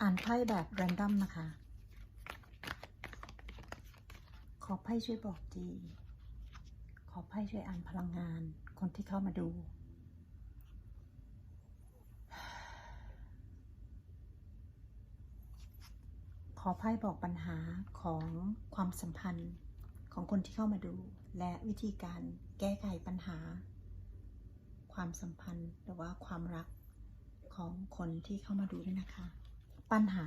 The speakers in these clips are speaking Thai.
อ่านไพ่แบบแรนดอมนะคะ ขอไพ่ช่วยบอกทีขอไพ่ช่วยอ่านพลังงาน คนที่เข้ามาดู ขอไพ่บอกปัญหาของความสัมพันธ์ของคนที่เข้ามาดู และวิธีการแก้ไขปัญหา ความสัมพันธ์หรือว่าความรักของคนที่เข้ามาดูด้วยนะคะ ปัญหา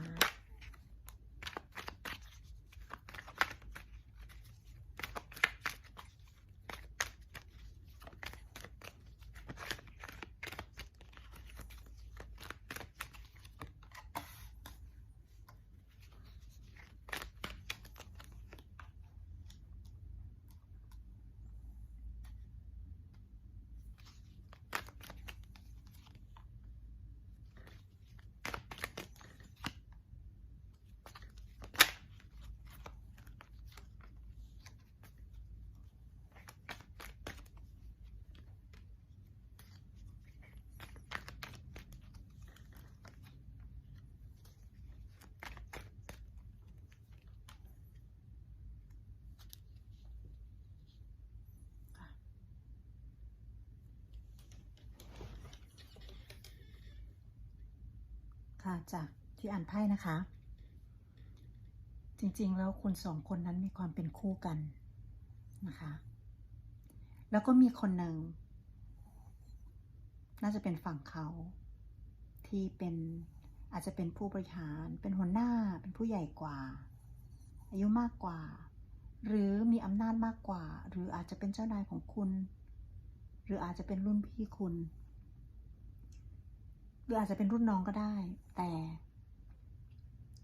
ค่ะจากที่อ่านไพ่นะคะ จริงๆแล้วคุณสองคนนั้นมีความเป็นคู่กันนะคะ แล้วก็มีคนหนึ่งน่าจะเป็นฝั่งเขาที่เป็นอาจจะเป็นผู้บริหารเป็นหัวหน้าเป็นผู้ใหญ่กว่า อายุมากกว่า หรือมีอำนาจมากกว่า หรืออาจจะเป็นเจ้านายของคุณ หรืออาจจะเป็นรุ่นพี่คุณ รืออาจจะเป็นรุ่นน้องก็ได้ แต่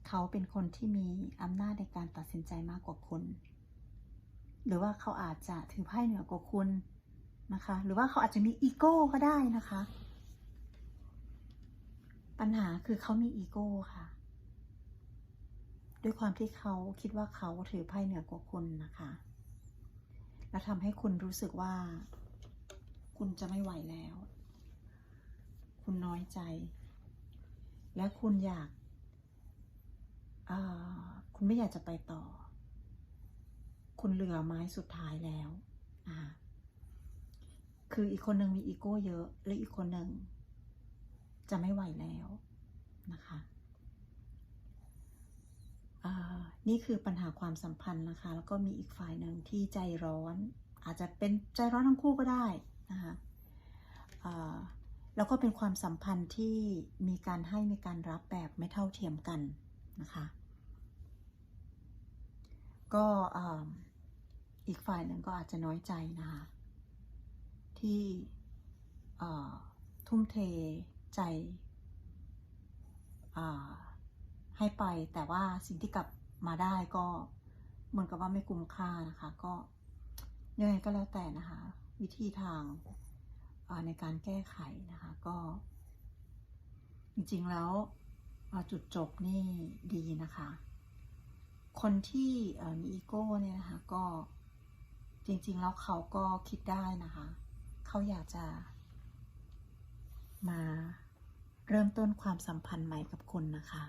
เขาเป็นคนที่มีอำนาจในการตัดสินใจมากกว่าคุณ หรือว่าเขาอาจจะถือไพ่เหนือกว่าคุณนะคะ หรือว่าเขาอาจจะมีอีโก้ก็ได้นะคะ ปัญหาคือเขามีอีโก้ค่ะ ด้วยความที่เขาคิดว่าเขาถือไพ่เหนือกว่าคุณนะคะ แล้วทำให้คุณรู้สึกว่า คุณจะไม่ไหวแล้ว คุณน้อยใจ และคุณอยากคุณไม่อยากจะไปต่อ คุณเหลือไม้สุดท้ายแล้วคืออีกคนหนึ่งมีอีโก้เยอะ และอีกคนหนึ่งจะไม่ไหวแล้วนะคะนี่คือปัญหาความสัมพันธ์นะคะ แล้วก็มีอีกฝ่ายหนึ่งที่ใจร้อน อาจจะเป็นใจร้อนทั้งคู่ก็ได้นะคะ แล้วก็เป็นความสัมพันธ์ที่มีการให้มีการรับแบบไม่เท่าเทียมกันนะคะ ก็อีกฝ่ายหนึ่งก็อาจจะน้อยใจนะคะที่ทุ่มเทใจให้ไปแต่ว่าสิ่งที่กลับมาได้ก็เหมือนกับว่าไม่คุ้มค่านะคะ ก็ยังไงก็แล้วแต่นะคะ วิธีทาง ในการแก้ไขนะคะก็จริงๆแล้วจุดจบนี่ดีนะคะ คนที่มีอีโก้เนี่ยนะคะก็จริงๆแล้วเขาก็คิดได้นะคะ เขาอยากจะมาเริ่มต้นความสัมพันธ์ใหม่กับคุณนะคะ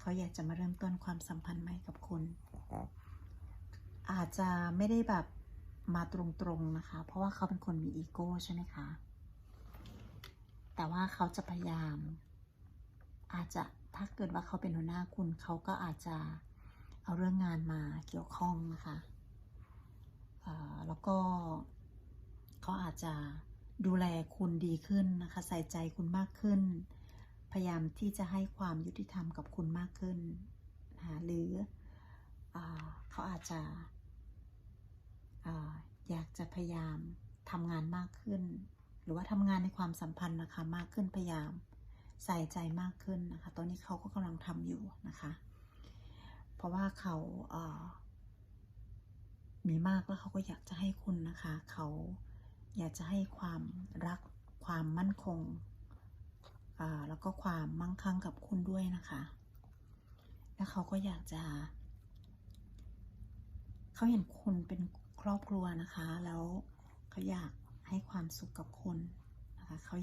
เขาอยากจะมาเริ่มต้นความสัมพันธ์ใหม่กับคุณ อาจจะไม่ได้แบบ มาตรงๆนะคะ เพราะว่าเขาเป็นคนมีอีโก้ใช่ไหมคะ แต่ว่าเขาจะพยายาม อาจจะถ้าเกิดว่าเขาเป็นหัวหน้าคุณเขาก็อาจจะเอาเรื่องงานมาเกี่ยวข้องนะคะเอ่อแล้วก็เขาอาจจะดูแลคุณดีขึ้นนะคะ ใส่ใจคุณมากขึ้น พยายามที่จะให้ความยุติธรรมกับคุณมากขึ้นนะหรืออเขาอาจจะ อยากจะพยายามทำงานมากขึ้น หรือว่าทำงานในความสัมพันธ์นะคะมากขึ้นพยายามใส่ใจมากขึ้นนะคะ ตอนนี้เขาก็กำลังทำอยู่นะคะ เพราะว่าเขาเออมีมากแล้วเขาก็อยากจะให้คุณนะคะ เขาอยากจะให้ความรักความมั่นคงอ่าแล้วก็ความมั่งคั่งกับคุณด้วยนะคะ แล้วเขาก็อยากจะ เขาเห็นคุณเป็น ครอบครัวนะคะ แล้วเขาอยากให้ความสุขกับคนนะคะเขา